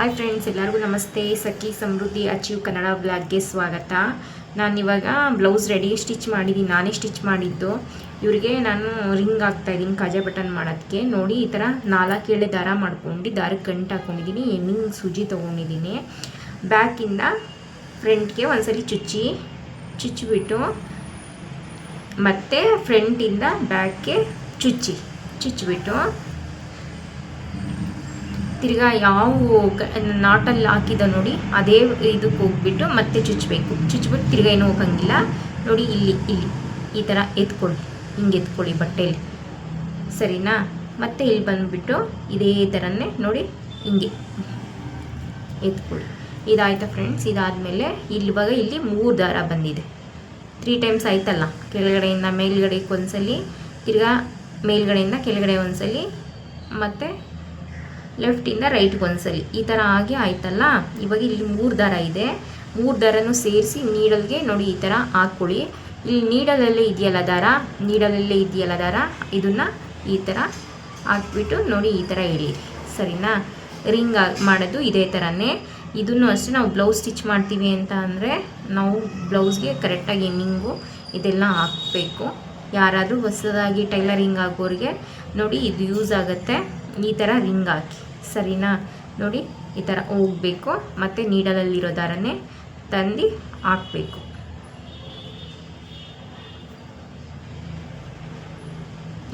Hi friends ಎಲ್ಲರಿಗೂ ನಮಸ್ತೆ. ಸಖಿ ಸಮೃದ್ಧಿ achieve Kannada ಬ್ಲಾಗ್ಗೆ ಸ್ವಾಗತ. ನಾನಿವಾಗ ಬ್ಲೌಸ್ ರೆಡಿ ಸ್ಟಿಚ್ ಮಾಡಿದ್ದೀನಿ ನಾನೇ ಸ್ಟಿಚ್ ಮಾಡಿದ್ದು. ಇವರಿಗೆ ನಾನು ರಿಂಗ್ ಹಾಕ್ತಾ ಇದ್ದೀನಿ ಕಾಜಾ ಬಟನ್ ಮಾಡೋದಕ್ಕೆ ನೋಡಿ, ಈ ಥರ ನಾಲ್ಕು ಎಳೆ ದಾರ ಮಾಡ್ಕೊಂಡು ದಾರಕ್ಕೆ ಗಂಟು ಹಾಕ್ಕೊಂಡಿದ್ದೀನಿ ಎಮ್ಮಿಂಗ್ ಸೂಜಿ ತೊಗೊಂಡಿದ್ದೀನಿ ಬ್ಯಾಕಿಂದ ಫ್ರಂಟ್ಗೆ ಒಂದ್ಸಲಿ ಚುಚ್ಚಿ, ಚುಚ್ಚಿಬಿಟ್ಟು, ಮತ್ತು ಫ್ರಂಟಿಂದ ಬ್ಯಾಕ್ಗೆ ಚುಚ್ಚಿ, ಚುಚ್ಚಿಬಿಟ್ಟು. ತಿರ್ಗಾ ಯಾವ ನಾಟಲ್ಲಿ ಹಾಕಿದ ನೋಡಿ ಅದೇ ಇದಕ್ಕೆ ಹೋಗ್ಬಿಟ್ಟು ಮತ್ತೆ ಚುಚ್ಚಬೇಕು ಚುಚ್ಬಿಟ್ಟು ತಿರ್ಗಾ ಏನೂ ಹೋಗಂಗಿಲ್ಲ. ನೋಡಿ ಇಲ್ಲಿ ಇಲ್ಲಿ ಈ ಥರ ಎತ್ಕೊಳ್ಳಿ ಹಿಂಗೆ ಎತ್ಕೊಳ್ಳಿ ಬಟ್ಟೆಯಲ್ಲಿ ಸರಿನಾ? ಮತ್ತೆ ಇಲ್ಲಿ ಬಂದುಬಿಟ್ಟು ಇದೇ ಥರನೇ ನೋಡಿ ಹಿಂಗೆ ಎತ್ಕೊಳ್ಳಿ ಇದಾಯ್ತಾ ಫ್ರೆಂಡ್ಸ್? ಇದಾದಮೇಲೆ ಇಲ್ಲಿ ಇವಾಗ ಇಲ್ಲಿ ಮೂರು ದಾರ ಬಂದಿದೆ. ತ್ರೀ ಟೈಮ್ಸ್ ಆಯ್ತಲ್ಲ. ಕೆಳಗಡೆಯಿಂದ ಮೇಲ್ಗಡೆಗೆ ಒಂದ್ಸಲಿ, ತಿರ್ಗಾ ಮೇಲ್ಗಡೆಯಿಂದ ಕೆಳಗಡೆ ಒಂದ್ಸಲಿ, ಮತ್ತು ಲೆಫ್ಟಿಂದ ರೈಟ್ಗೆ ಒಂದ್ಸಲಿ ಈ ಥರ ಆಗಿ ಆಯ್ತಲ್ಲ? ಇವಾಗ ಇಲ್ಲಿ ಮೂರು ದಾರ ಇದೆ. ಮೂರು ದಾರನೂ ಸೇರಿಸಿ ನೀಡಲ್ಗೆ ನೋಡಿ ಈ ಥರ ಹಾಕ್ಕೊಳ್ಳಿ. ಇಲ್ಲಿ ನೀಡಲಲ್ಲೇ ಇದೆಯಲ್ಲ ದಾರ? ನೀಡಲಲ್ಲೇ ಇದೆಯಲ್ಲ ದಾರ? ಇದನ್ನು ಈ ಥರ ಹಾಕ್ಬಿಟ್ಟು ನೋಡಿ ಈ ಥರ ಹೇಳಿ ಸರಿನಾ? ರಿಂಗ್ ಮಾಡೋದು ಇದೇ ಥರನೇ ಇದನ್ನು ಅಷ್ಟೇ ನಾವು ಬ್ಲೌಸ್ ಸ್ಟಿಚ್ ಮಾಡ್ತೀವಿ ಅಂತ ಅಂದರೆ ನಾವು ಬ್ಲೌಸ್ಗೆ ಕರೆಕ್ಟಾಗಿ ಎನ್ನಿಂಗು ಇದೆಲ್ಲ ಹಾಕಬೇಕು. ಯಾರಾದರೂ ಹೊಸದಾಗಿ ಟೈಲರಿಂಗ್ ಆಗೋರಿಗೆ ನೋಡಿ ಇದು ಯೂಸ್ ಆಗುತ್ತೆ. ಈ ಥರ ರಿಂಗ್ ಹಾಕಿ. ಸರಿನಾ? ನೋಡಿ, ಈ ಥರ ಹೋಗಬೇಕು, ಮತ್ತು ನೀಡಲಲ್ಲಿರೋ ದಾರನೇ ತಂದು ಹಾಕಬೇಕು.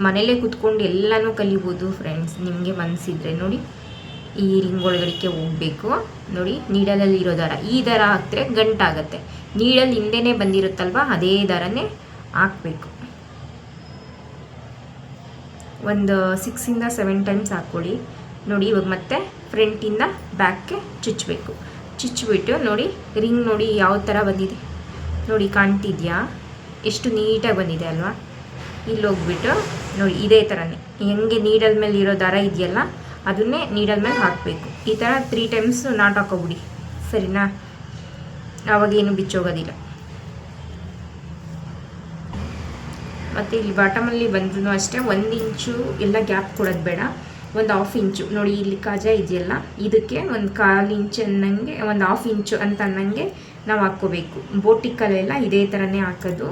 ಮನೇಲೇ ಕುತ್ಕೊಂಡು ಎಲ್ಲನೂ ಕಲಿಬೋದು ಫ್ರೆಂಡ್ಸ್ ನಿಮಗೆ ಮನಸ್ಸಿದ್ರೆ ನೋಡಿ, ಈ ರಿಂಗ್ ಒಳಗಡಿಕೆ ಹೋಗಬೇಕು. ನೋಡಿ ನೀಡಲಲ್ಲಿ ಇರೋ ದಾರ. ಈ ದಾರ ಹಾಕಿದ್ರೆ ಗಂಟಾಗತ್ತೆ. ನೀಡಲ್ ಹಿಂದೆನೇ ಬಂದಿರುತ್ತಲ್ವ, ಅದೇ ದಾರನೇ ಹಾಕಬೇಕು. ಒಂದು ಸಿಕ್ಸಿಂದ ಸೆವೆನ್ ಟೈಮ್ಸ್ ಹಾಕ್ಕೊಳ್ಳಿ. ನೋಡಿ, ಇವಾಗ ಮತ್ತೆ ಫ್ರಂಟಿಂದ ಬ್ಯಾಕ್ಗೆ ಚುಚ್ಚಬೇಕು ಚುಚ್ಚಿಬಿಟ್ಟು ನೋಡಿ ರಿಂಗ್ ನೋಡಿ ಯಾವ ಥರ ಬಂದಿದೆ. ನೋಡಿ, ಕಾಣ್ತಿದ್ಯಾ? ಎಷ್ಟು ನೀಟಾಗಿ ಬಂದಿದೆ ಅಲ್ವಾ? ಇಲ್ಲಿ ಹೋಗ್ಬಿಟ್ಟು ನೋಡಿ, ಇದೇ ಥರನೇ ಹೆಂಗೆ ನೀಡಲ್ ಮೇಲೆ ಇರೋ ದಾರ ಇದೆಯಲ್ಲ, ಅದನ್ನೇ ನೀಡಲ್ ಮೇಲೆ ಹಾಕಬೇಕು. ಈ ಥರ ತ್ರೀ ಟೈಮ್ಸ್ ನಾಟ್ ಹಾಕೋಬಿಡಿ. ಸರಿನಾ? ಅವಾಗೇನು ಬಿಚ್ಚೋಗೋದಿಲ್ಲ. ಮತ್ತು ಇಲ್ಲಿ ಬಾಟಮಲ್ಲಿ ಬಂದ್ರೂ ಅಷ್ಟೇ, ಒಂದು ಇಂಚು ಎಲ್ಲ ಗ್ಯಾಪ್ ಕೊಡೋದು ಬೇಡ. ಒಂದು ಹಾಫ್ ಇಂಚು ನೋಡಿ ಇಲ್ಲಿ ಕಾಜಾ ಇದೆಯಲ್ಲ, ಇದಕ್ಕೆ ಒಂದು ಕಾಲು ಇಂಚು ಅನ್ನಂಗೆ, ಒಂದು ಹಾಫ್ ಇಂಚು ಅಂತ ಅನ್ನಂಗೆ ನಾವು ಹಾಕ್ಕೋಬೇಕು. ಬೋಟಿಕಲ್ಲೆಲ್ಲ ಇದೇ ಥರನೇ ಹಾಕೋದು.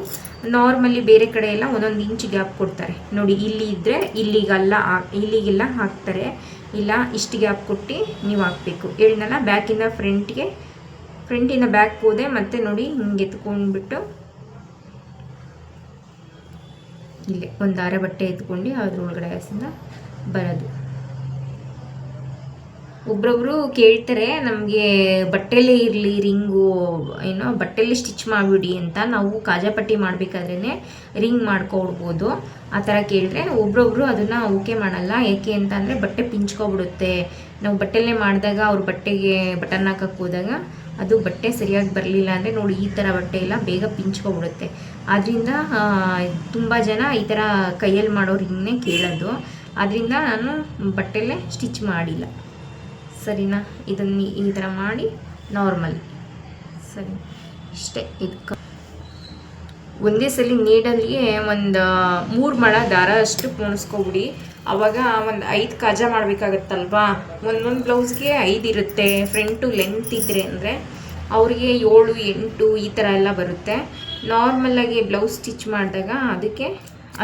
ನಾರ್ಮಲಿ ಬೇರೆ ಕಡೆ ಎಲ್ಲ ಒಂದೊಂದು ಇಂಚು ಗ್ಯಾಪ್ ಕೊಡ್ತಾರೆ. ನೋಡಿ, ಇಲ್ಲಿ ಇದ್ದರೆ ಇಲ್ಲಿಗೆಲ್ಲ ಇಲ್ಲಿಗೆಲ್ಲ ಹಾಕ್ತಾರೆ. ಇಲ್ಲ, ಇಷ್ಟು ಗ್ಯಾಪ್ ಕೊಟ್ಟು ನೀವು ಹಾಕಬೇಕು. ಹೇಳಿದ್ನಲ್ಲ ಬ್ಯಾಕಿಂದ ಫ್ರಂಟ್ಗೆ ಫ್ರಂಟಿಂದ ಬ್ಯಾಕ್ ಹೋದೆ ಮತ್ತೆ ನೋಡಿ ಹಿಂಗೆ ಎತ್ಕೊಂಡ್ಬಿಟ್ಟು ಇಲ್ಲೇ ಒಂದು ದಾರ ಬಟ್ಟೆ ಎತ್ಕೊಂಡು ಅದ್ರೊಳಗಡೆ ಹಸಿಂದ ಬರೋದು. ಒಬ್ರೊಬ್ರು ಕೇಳ್ತಾರೆ, ನಮಗೆ ಬಟ್ಟೆಲೇ ಇರಲಿ, ರಿಂಗು, ಏನೋ ಬಟ್ಟೆಲಿ ಸ್ಟಿಚ್ ಮಾಡಿಬಿಡಿ ಅಂತ ನಾವು ಕಾಜಾಪಟ್ಟಿ ಮಾಡಬೇಕಾದ್ರೇ ರಿಂಗ್ ಮಾಡ್ಕೊಡ್ಬೋದು ಆ ಥರ ಕೇಳಿದ್ರೆ ಒಬ್ಬೊಬ್ರು ಅದನ್ನು ಓಕೆ ಮಾಡಲ್ಲ. ಏಕೆ ಅಂತ ಅಂದರೆ ಬಟ್ಟೆ ಪಿಂಚ್ಕೊಬಿಡುತ್ತೆ. ನಾವು ಬಟ್ಟೆಲೇ ಮಾಡಿದಾಗ ಅವ್ರ ಬಟ್ಟೆಗೆ ಬಟನ್ ಹಾಕಕ್ಕೆ ಹೋದಾಗ ಅದು ಬಟ್ಟೆ ಸರಿಯಾಗಿ ಬರಲಿಲ್ಲ ಅಂದರೆ ನೋಡಿ ಈ ಥರ ಬಟ್ಟೆ ಎಲ್ಲ ಬೇಗ ಪಿಂಚ್ಕೊಬಿಡುತ್ತೆ. ಆದ್ದರಿಂದ ತುಂಬ ಜನ ಈ ಥರ ಕೈಯಲ್ಲಿ ಮಾಡೋ ರಿಂಗ್ನೇ ಕೇಳೋದು. ಆದ್ದರಿಂದ ನಾನು ಬಟ್ಟೆಲೇ ಸ್ಟಿಚ್ ಮಾಡಿಲ್ಲ. ಸರಿನಾ? ಇದನ್ನು ಈ ಥರ ಮಾಡಿ ನಾರ್ಮಲ್ ಸರಿ. ಇಷ್ಟೇ ಇದಕ್ಕೆ ಒಂದೇ ಸಲ ನೀಡಲ್ಲಿಗೆ ಒಂದು ಮೂರು ಮಳ ದಾರ ಅಷ್ಟು ಪೋಣಿಸ್ಕೊಬಿಡಿ. ಅವಾಗ ಒಂದು ಐದು ಕಾಜ ಮಾಡಬೇಕಾಗತ್ತಲ್ವಾ? ಒಂದೊಂದು ಬ್ಲೌಸ್ಗೆ ಐದು ಇರುತ್ತೆ ಫ್ರಂಟು ಲೆಂತ್ ಇದ್ದರೆ ಅಂದರೆ. ಅವರಿಗೆ ಏಳು, ಎಂಟು ಈ ಥರ ಎಲ್ಲ ಬರುತ್ತೆ. ನಾರ್ಮಲ್ಲಾಗಿ ಬ್ಲೌಸ್ ಸ್ಟಿಚ್ ಮಾಡಿದಾಗ ಅದಕ್ಕೆ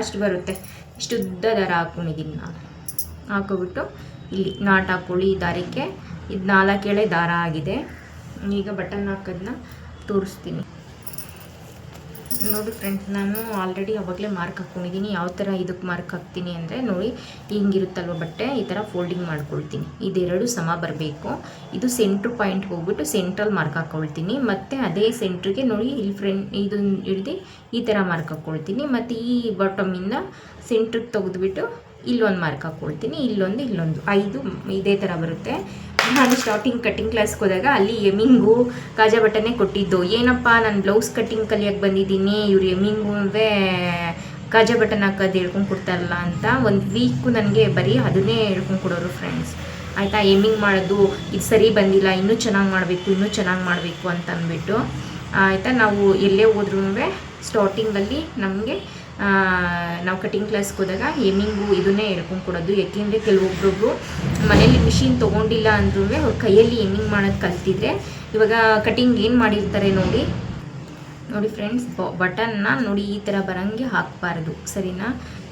ಅಷ್ಟು ಬರುತ್ತೆ. ಇಷ್ಟು ಉದ್ದ ದಾರ ಹಾಕೊಂಡಿದ್ದೀನಿ ನಾನು. ಹಾಕೋಬಿಟ್ಟು ಇಲ್ಲಿ ನಾಟ್ ಹಾಕ್ಕೊಳ್ಳಿ ಈ ದಾರಕ್ಕೆ ಇದು ನಾಲ್ಕೇಳೆ ದಾರ ಆಗಿದೆ. ಈಗ ಬಟನ್ ಹಾಕೋದನ್ನ ತೋರಿಸ್ತೀನಿ. ನೋಡಿ ಫ್ರೆಂಡ್ಸ್ ನಾನು ಆಲ್ರೆಡಿ ಅವಾಗಲೇ ಮಾರ್ಕ್ ಹಾಕ್ಕೊಂಡಿದ್ದೀನಿ ಯಾವ ಥರ ಇದಕ್ಕೆ ಮಾರ್ಕ್ ಹಾಕ್ತೀನಿ ಅಂದರೆ ನೋಡಿ, ಹಿಂಗಿರುತ್ತಲ್ವ ಬಟ್ಟೆ? ಈ ಥರ ಫೋಲ್ಡಿಂಗ್ ಮಾಡ್ಕೊಳ್ತೀನಿ. ಇದೆರಡು ಸಮ ಬರಬೇಕು. ಇದು ಸೆಂಟ್ರ್ ಪಾಯಿಂಟ್ಗೆ ಹೋಗ್ಬಿಟ್ಟು ಸೆಂಟ್ರಲ್ ಮಾರ್ಕ್ ಹಾಕ್ಕೊಳ್ತೀನಿ ಮತ್ತು ಅದೇ ಸೆಂಟ್ರಿಗೆ ನೋಡಿ, ಇಲ್ಲಿ ಫ್ರೆಂಡ್ ಇದನ್ನು ಹಿಡ್ದು ಈ ಥರ ಮಾರ್ಕ್ ಹಾಕ್ಕೊಳ್ತೀನಿ ಮತ್ತು ಈ ಬಾಟಮಿಂದ ಸೆಂಟ್ರಿಗೆ ತೆಗೆದುಬಿಟ್ಟು ಇಲ್ಲೊಂದು ಮಾರ್ಕ್ ಹಾಕ್ಕೊಳ್ತೀನಿ ಇಲ್ಲೊಂದು ಇಲ್ಲೊಂದು. ಐದು ಇದೇ ಥರ ಬರುತ್ತೆ. ನಾನು ಸ್ಟಾರ್ಟಿಂಗ್ ಕಟ್ಟಿಂಗ್ ಕ್ಲಾಸ್ಗೆ ಹೋದಾಗ ಅಲ್ಲಿ ಎಮಿಂಗು ಕಾಜಾ ಬಟನೇ ಕೊಟ್ಟಿದ್ದು. ಏನಪ್ಪ, ನಾನು ಬ್ಲೌಸ್ ಕಟ್ಟಿಂಗ್ ಕಲಿಯೋಕ್ಕೆ ಬಂದಿದ್ದೀನಿ. ಇವ್ರು ಎಮಿಂಗು ಕಾಜಾ ಬಟನ್ ಹಾಕೋದು ಹೇಳ್ಕೊಂಡು ಕೊಡ್ತಾರಲ್ಲ ಅಂತ ಒಂದು ವೀಕು ನನಗೆ ಬರೀ ಅದನ್ನೇ ಹೇಳ್ಕೊಂಡು ಕೊಡೋರು ಫ್ರೆಂಡ್ಸ್ ಆಯಿತಾ? ಎಮಿಂಗ್ ಮಾಡೋದು, ಇದು ಸರಿ ಬಂದಿಲ್ಲ, ಇನ್ನೂ ಚೆನ್ನಾಗಿ ಮಾಡಬೇಕು, ಇನ್ನೂ ಚೆನ್ನಾಗಿ ಮಾಡಬೇಕು ಅಂತ ಅಂದ್ಬಿಟ್ಟು. ಆಯಿತಾ? ನಾವು ಎಲ್ಲೇ ಹೋದ್ರೂ ಸ್ಟಾರ್ಟಿಂಗಲ್ಲಿ ನಮಗೆ ನಾವು ಕಟಿಂಗ್ ಕ್ಲಾಸ್ಗೆ ಹೋದಾಗ ಎಮ್ಮಿಂಗು ಇದನ್ನೇ ಹೇಳ್ಕೊಂಡು ಕೊಡೋದು. ಯಾಕೆಂದರೆ ಕೆಲವೊಬ್ಬರೊಬ್ರು ಮನೇಲಿ ಮಿಷಿನ್ ತೊಗೊಂಡಿಲ್ಲ ಅಂದ್ರೂ ಅವ್ರ ಕೈಯಲ್ಲಿ ಎಮ್ಮಿಂಗ್ ಮಾಡೋದು ಕಲ್ತಿದ್ರೆ ಇವಾಗ ಕಟಿಂಗ್ ಏನು ಮಾಡಿರ್ತಾರೆ ನೋಡಿ. ನೋಡಿ ಫ್ರೆಂಡ್ಸ್ ಬಟನ್ನ ನೋಡಿ ಈ ಥರ ಬರೋಂಗೆ ಹಾಕಬಾರ್ದು. ಸರಿನಾ?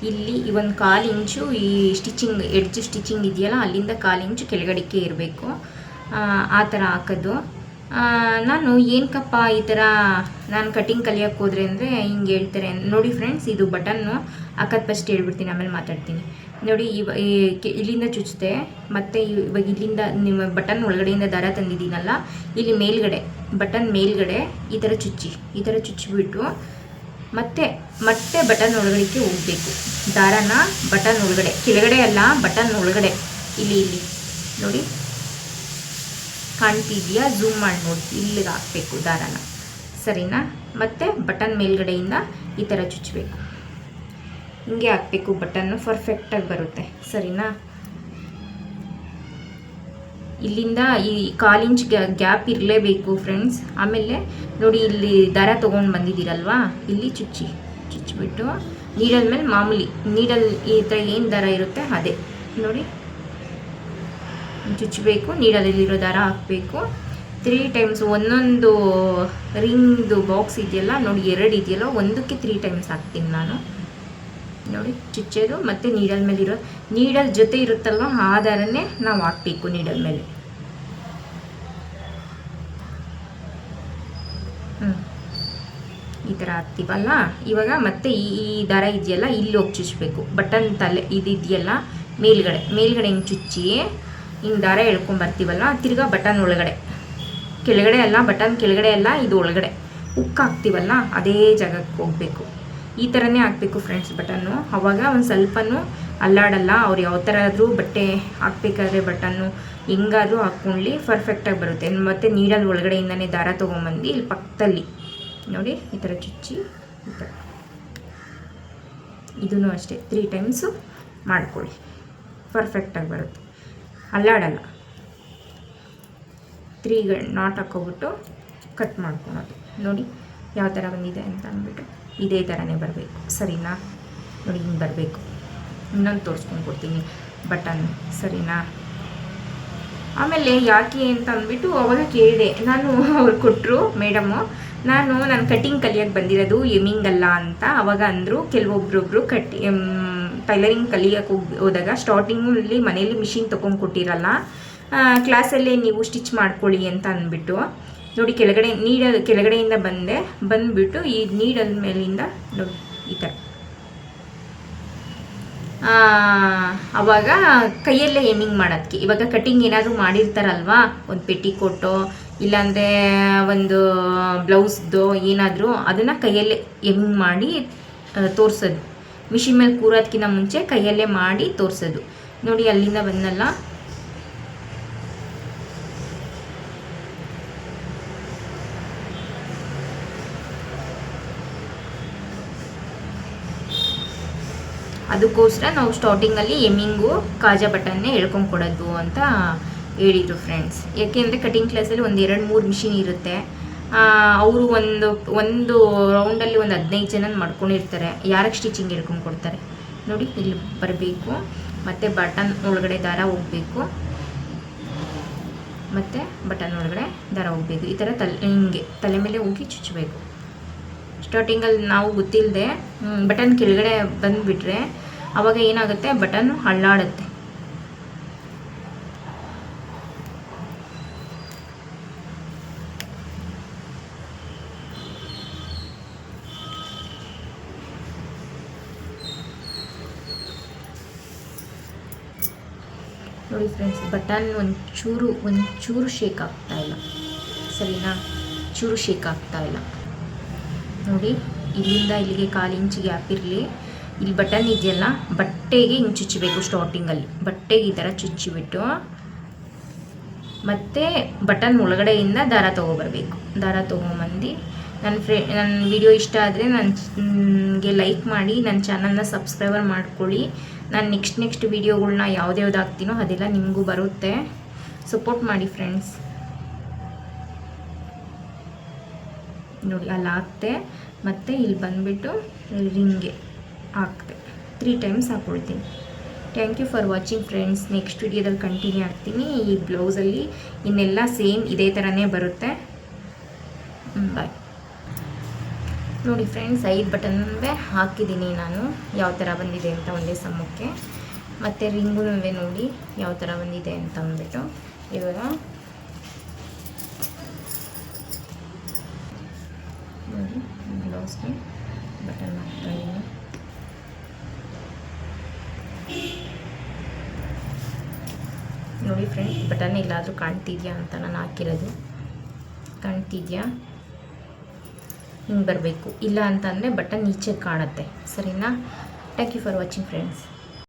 ಇಲ್ಲಿ ಈ ಒಂದು ಕಾಲು ಇಂಚು ಈ ಸ್ಟಿಚಿಂಗ್ ಎಡ್ಜ್ ಸ್ಟಿಚಿಂಗ್ ಇದೆಯಲ್ಲ, ಅಲ್ಲಿಂದ ಕಾಲು ಇಂಚು ಕೆಳಗಡಿಕೆ ಇರಬೇಕು. ಆ ಥರ ಹಾಕೋದು. ನಾನು ಏನಕ್ಕಪ್ಪ ಈ ಥರ ನಾನು ಕಟಿಂಗ್ ಕಲಿಯೋಕ್ಕೆ ಹೋದ್ರೆ ಅಂದರೆ ಹಿಂಗೆ ಹೇಳ್ತಾರೆ. ನೋಡಿ ಫ್ರೆಂಡ್ಸ್ ಇದು ಬಟನ್ನು ಅಕ್ಕದ ಫಸ್ಟ್ ಹೇಳ್ಬಿಡ್ತೀನಿ, ಆಮೇಲೆ ಮಾತಾಡ್ತೀನಿ. ನೋಡಿ ಇವ ಇಲ್ಲಿಂದ ಚುಚ್ಚಿದೆ ಮತ್ತು ಇವಾಗ ಇಲ್ಲಿಂದ ನಿಮ್ಮ ಬಟನ್ ಒಳಗಡೆಯಿಂದ ದಾರ ತಂದಿದ್ದೀನಲ್ಲ, ಇಲ್ಲಿ ಮೇಲ್ಗಡೆ ಬಟನ್ ಮೇಲ್ಗಡೆ ಈ ಥರ ಚುಚ್ಚಿ, ಈ ಥರ ಚುಚ್ಚಿಬಿಟ್ಟು ಮತ್ತೆ ಮತ್ತೆ ಬಟನ್ ಒಳಗಡೆಗೆ ಹೋಗಬೇಕು. ದಾರನ ಬಟನ್ ಒಳಗಡೆ, ಕೆಳಗಡೆ ಅಲ್ಲ ಬಟನ್ ಒಳಗಡೆ. ಇಲ್ಲಿ ಇಲ್ಲಿ. ನೋಡಿ. ಕಾಣ್ತಿದ್ಯಾ? ಝೂಮ್ ಮಾಡಿ ನೋಡಿ. ಇಲ್ಲಿಗೆ ಹಾಕಬೇಕು ದಾರನ. ಸರಿನಾ? ಮತ್ತೆ ಬಟನ್ ಮೇಲ್ಗಡೆಯಿಂದ ಈ ಥರ ಚುಚ್ಚಬೇಕು ಹಿಂಗೆ ಹಾಕಬೇಕು ಬಟನ್ನು ಪರ್ಫೆಕ್ಟಾಗಿ ಬರುತ್ತೆ. ಸರಿನಾ? ಇಲ್ಲಿಂದ ಈ ಕಾಲು ಇಂಚ್ ಗ್ಯಾಪ್ ಇರಲೇಬೇಕು ಫ್ರೆಂಡ್ಸ್ ಆಮೇಲೆ ನೋಡಿ ಇಲ್ಲಿ ದಾರ ತೊಗೊಂಡು ಬಂದಿದ್ದೀರಲ್ವಾ? ಇಲ್ಲಿ ಚುಚ್ಚಿ. ಚುಚ್ಚಿಬಿಟ್ಟು ನೀಡಲ್ ಮೇಲೆ ಮಾಮೂಲಿ, ನೀಡಲ್ ಈ ಥರ ಏನು ದಾರ ಇರುತ್ತೆ ಅದೇ. ನೋಡಿ. ಚುಚ್ಚಬೇಕು ನೀಡಲಲ್ಲಿರೋ ದಾರ ಹಾಕಬೇಕು. ತ್ರೀ ಟೈಮ್ಸ್ ಒಂದೊಂದು ರಿಂಗ್ದು ಬಾಕ್ಸ್ ಇದೆಯಲ್ಲ, ನೋಡಿ ಎರಡು ಇದೆಯಲ್ಲ, ಒಂದಕ್ಕೆ ತ್ರೀ ಟೈಮ್ಸ್ ಹಾಕ್ತೀನಿ ನಾನು. ನೋಡಿ, ಚುಚ್ಚೋದು ಮತ್ತು ನೀಡಲ್ ಮೇಲೆ ಇರೋ ನೀಡಲ್ ಜೊತೆ ಇರುತ್ತಲ್ವ ಆ ದಾರನೇ ನಾವು ಹಾಕಬೇಕು ನೀಡಲ್ ಮೇಲೆ. ಹ್ಞೂ ಈ ಥರ ಹಾಕ್ತೀವಲ್ಲ? ಇವಾಗ ಮತ್ತೆ ಈ ದಾರ ಇದೆಯಲ್ಲ, ಇಲ್ಲಿ ಹೋಗಿ ಚುಚ್ಚಬೇಕು ಬಟನ್ ತಲೆ ಇದಿದೆಯಲ್ಲ ಮೇಲ್ಗಡೆ. ಮೇಲ್ಗಡೆ ಹಿಂಗೆ ಚುಚ್ಚಿ? ಹಿಂಗೆ ದಾರ ಎಳ್ಕೊಂಡು ಬರ್ತೀವಲ್ಲ, ತಿರ್ಗಾ ಬಟನ್ ಒಳಗಡೆ. ಕೆಳಗಡೆ ಅಲ್ಲ, ಬಟನ್ ಕೆಳಗಡೆ ಅಲ್ಲ, ಇದು ಒಳಗಡೆ. ಉಕ್ಕ ಹಾಕ್ತೀವಲ್ಲ, ಅದೇ ಜಾಗಕ್ಕೆ ಹೋಗಬೇಕು. ಈ ಥರನೇ ಹಾಕಬೇಕು ಫ್ರೆಂಡ್ಸ್ ಬಟನ್ನು. ಅವಾಗ ಒಂದು ಸ್ವಲ್ಪನೂ ಅಲ್ಲಾಡಲ್ಲ, ಅವ್ರು ಯಾವ ಥರ ಆದರೂ ಬಟ್ಟೆ ಹಾಕ್ಬೇಕಾದ್ರೆ ಬಟನ್ನು ಹೆಂಗಾದರೂ ಹಾಕ್ಕೊಳ್ಳಿ ಪರ್ಫೆಕ್ಟಾಗಿ ಬರುತ್ತೆ. ಮತ್ತು ನೀಡಲ್ ಒಳಗಡೆಯಿಂದನೇ ದಾರ ತೊಗೊಂಬಂದು ಇಲ್ಲಿ ಪಕ್ಕದಲ್ಲಿ. ನೋಡಿ, ಈ ಥರ ಚುಚ್ಚಿ, ಈ ಥರ ಇದೂ ಅಷ್ಟೇ ತ್ರೀ ಟೈಮ್ಸು ಮಾಡ್ಕೊಳ್ಳಿ. ಪರ್ಫೆಕ್ಟಾಗಿ ಬರುತ್ತೆ. ಅಲ್ಲಾಡಲ್ಲ. ತ್ರೀ ನಾಟ್ ಹಾಕ್ಕೊಬಿಟ್ಟು ಕಟ್ ಮಾಡ್ಕೊಳೋದು. ನೋಡಿ ಯಾವ ಥರ ಬಂದಿದೆ ಅಂತ ಅಂದ್ಬಿಟ್ಟು ಇದೇ ಥರನೇ ಬರಬೇಕು. ಸರಿನಾ? ನೋಡಿ ಹಿಂಗೆ ಬರಬೇಕು. ಇನ್ನೊಂದು ತೋರಿಸ್ಕೊಂಡು ಕೊಡ್ತೀನಿ ಬಟನ್. ಸರಿನಾ? ಆಮೇಲೆ ಯಾಕೆ ಅಂತ ಅಂದ್ಬಿಟ್ಟು ಅವಾಗ ಕೇಳಿದೆ. ನಾನು ಅವ್ರು ಕೊಟ್ಟರು ಮೇಡಮು. ನಾನು ನಾನು ಕಟಿಂಗ್ ಕಲಿಯೋಕ್ಕೆ ಬಂದಿರೋದು ಎಮಿಂಗ್ ಅಲ್ಲ ಅಂತ ಅವಾಗ ಅಂದರು. ಕೆಲವೊಬ್ರೊಬ್ರು ಕಟ್ ಟೈಲರಿಂಗ್ ಕಲಿಯೋಕ್ಕೆ ಹೋಗಿ ಹೋದಾಗ ಸ್ಟಾರ್ಟಿಂಗಲ್ಲಿ ಮನೇಲಿ ಮಿಷಿನ್ ತೊಗೊಂಡು ಕೊಟ್ಟಿರಲ್ಲ ಕ್ಲಾಸಲ್ಲೇ ನೀವು ಸ್ಟಿಚ್ ಮಾಡ್ಕೊಳ್ಳಿ ಅಂತ ಅಂದ್ಬಿಟ್ಟು ನೋಡಿ ಕೆಳಗಡೆ ನೀಡ ಕೆಳಗಡೆಯಿಂದ ಬಂದೆ ಬಂದುಬಿಟ್ಟು ಈ ನೀಡಲ್ ಮೇಲಿಂದ ನೋಡಿ ಈ ಥರ. ಆ, ಅವಾಗ ಕೈಯಲ್ಲೇ ಏಮಿಂಗ್ ಮಾಡೋದಕ್ಕೆ ಇವಾಗ ಕಟಿಂಗ್ ಏನಾದರೂ ಮಾಡಿರ್ತಾರಲ್ವಾ? ಒಂದು ಪೆಟ್ಟಿ ಕೊಟ್ಟು ಇಲ್ಲಾಂದರೆ ಒಂದು ಬ್ಲೌಸ್ದು ಏನಾದರೂ ಅದನ್ನು ಕೈಯಲ್ಲೇ ಏಮಿಂಗ್ ಮಾಡಿ ತೋರಿಸೋದು. ಮಿಷಿನ್ ಮೇಲೆ ಕೂರೋದಕ್ಕಿಂತ ಮುಂಚೆ ಕೈಯಲ್ಲೇ ಮಾಡಿ ತೋರಿಸೋದು. ನೋಡಿ, ಅಲ್ಲಿಂದ ಬಂದಲ್ಲ. ಅದಕ್ಕೋಸ್ಕರ ನಾವು ಸ್ಟಾರ್ಟಿಂಗಲ್ಲಿ ಎಮ್ಮಿಂಗು, ಕಾಜಾ ಬಟನ್ನೇ ಹೇಳ್ಕೊಂಡು ಕೊಡೋದು ಅಂತ ಹೇಳಿದರು ಫ್ರೆಂಡ್ಸ್ ಯಾಕೆಂದರೆ ಕಟಿಂಗ್ ಕ್ಲಾಸಲ್ಲಿ ಒಂದು ಎರಡು ಮೂರು ಮಿಷಿನ್ ಇರುತ್ತೆ. ಅವರು ಒಂದು ಒಂದು ರೌಂಡಲ್ಲಿ ಒಂದು ಹದಿನೈದು ಜನ ಮಾಡ್ಕೊಂಡಿರ್ತಾರೆ. ಯಾರಿಗೆ ಸ್ಟಿಚಿಂಗ್ ಹಿಡ್ಕೊಂಡು ಕೊಡ್ತಾರೆ? ನೋಡಿ, ಇಲ್ಲಿ ಬರಬೇಕು. ಮತ್ತು ಬಟನ್ ಒಳಗಡೆ ದಾರ ಹೋಗಬೇಕು. ಮತ್ತು ಬಟನ್ ಒಳಗಡೆ ದಾರ ಹೋಗಬೇಕು. ಈ ಥರ ತಲೆ, ಹಿಂಗೆ ತಲೆ ಮೇಲೆ ಹೋಗಿ ಚುಚ್ಚಬೇಕು ಸ್ಟಾರ್ಟಿಂಗಲ್ಲಿ ನಾವು ಗೊತ್ತಿಲ್ಲದೆ ಬಟನ್ ಕೆಳಗಡೆ ಬಂದುಬಿಟ್ರೆ, ಅವಾಗ ಏನಾಗುತ್ತೆ? ಬಟನ್ ಹಳ್ಳಾಡುತ್ತೆ ನೋಡಿ ಫ್ರೆಂಡ್ಸ್ ಬಟನ್ ಒಂಚೂರು ಒಂಚೂರು ಶೇಕ್ ಆಗ್ತಾ ಇಲ್ಲ. ಸರಿನಾ? ಚೂರು ಶೇಕ್ ಆಗ್ತಾ ಇಲ್ಲ. ನೋಡಿ, ಇಲ್ಲಿಂದ ಇಲ್ಲಿಗೆ ಕಾಲು ಇಂಚು ಗ್ಯಾಪ್ ಇರಲಿ. ಇಲ್ಲಿ ಬಟನ್ ಇದೆಯಲ್ಲ, ಬಟ್ಟೆಗೆ ಹಿಂಗೆ ಚುಚ್ಚಬೇಕು ಸ್ಟಾರ್ಟಿಂಗಲ್ಲಿ ಬಟ್ಟೆಗೆ ಈ ಥರ ಚುಚ್ಚಿಬಿಟ್ಟು, ಮತ್ತು ಬಟನ್ ಒಳಗಡೆಯಿಂದ ದಾರ ತೊಗೊಬರ್ಬೇಕು. ದಾರ ತೊಗೊಂಬಂದು, ನನ್ನ ಫ್ರೆ, ನನ್ನ ವಿಡಿಯೋ ಇಷ್ಟ ಆದರೆ ನನಗೆ ಲೈಕ್ ಮಾಡಿ, ನನ್ನ ಚಾನಲ್ನ ಸಬ್ಸ್ಕ್ರೈಬರ್ ಮಾಡ್ಕೊಳ್ಳಿ. ನಾನು ನೆಕ್ಸ್ಟ್ ನೆಕ್ಸ್ಟ್ ವಿಡಿಯೋಗಳ್ನ ಯಾವ್ದು ಯಾವ್ದು ಹಾಕ್ತೀನೋ ಅದೆಲ್ಲ ನಿಮಗೂ ಬರುತ್ತೆ. ಸಪೋರ್ಟ್ ಮಾಡಿ ಫ್ರೆಂಡ್ಸ್ ನೋಡಿ ಅಲ್ಲಿ ಹಾಕ್ತೆ. ಮತ್ತು ಇಲ್ಲಿ ಬಂದುಬಿಟ್ಟು ರಿಂಗೆ ಹಾಕ್ತೆ. ತ್ರೀ ಟೈಮ್ಸ್ ಹಾಕ್ಕೊಳ್ತೀನಿ thank you for watching friends next ವಿಡಿಯೋದಲ್ಲಿ ಕಂಟಿನ್ಯೂ ಆಗ್ತೀನಿ ಈ ಬ್ಲೌಸಲ್ಲಿ ಇನ್ನೆಲ್ಲ ಸೇಮ್ ಇದೇ ಥರನೇ ಬರುತ್ತೆ. ಬಾಯ್ ನೋಡಿ ಫ್ರೆಂಡ್ಸ್ ಐದು ಬಟನ್ವೇ ಹಾಕಿದ್ದೀನಿ ನಾನು. ಯಾವ ಥರ ಬಂದಿದೆ ಅಂತ ಒಂದೇ ಸಮಕ್ಕೆ ಮತ್ತು ರಿಂಗುನೂ ನೋಡಿ ಯಾವ ಥರ ಬಂದಿದೆ ಅಂತ ಅಂದ್ಬಿಟ್ಟು. ಇವಾಗ ನೋಡಿ ಬ್ಲೌಸ್ಗೆ ಬಟನ್ ಹಾಕ್ತಾಯಿದ್ದೀನಿ ನೋಡಿ ಫ್ರೆಂಡ್ಸ್ ಬಟನ್ ಎಲ್ಲಾದರೂ ಕಾಣ್ತಿದ್ಯಾ ಅಂತ ನಾನು ಹಾಕಿರೋದು. ಕಾಣ್ತಿದ್ಯಾ? ಹಿಂಗೆ ಬರಬೇಕು. ಇಲ್ಲ ಅಂತಂದರೆ ಬಟನ್ ಈಚೆ ಕಾಣುತ್ತೆ. ಸರಿನಾ? Thank you for watching friends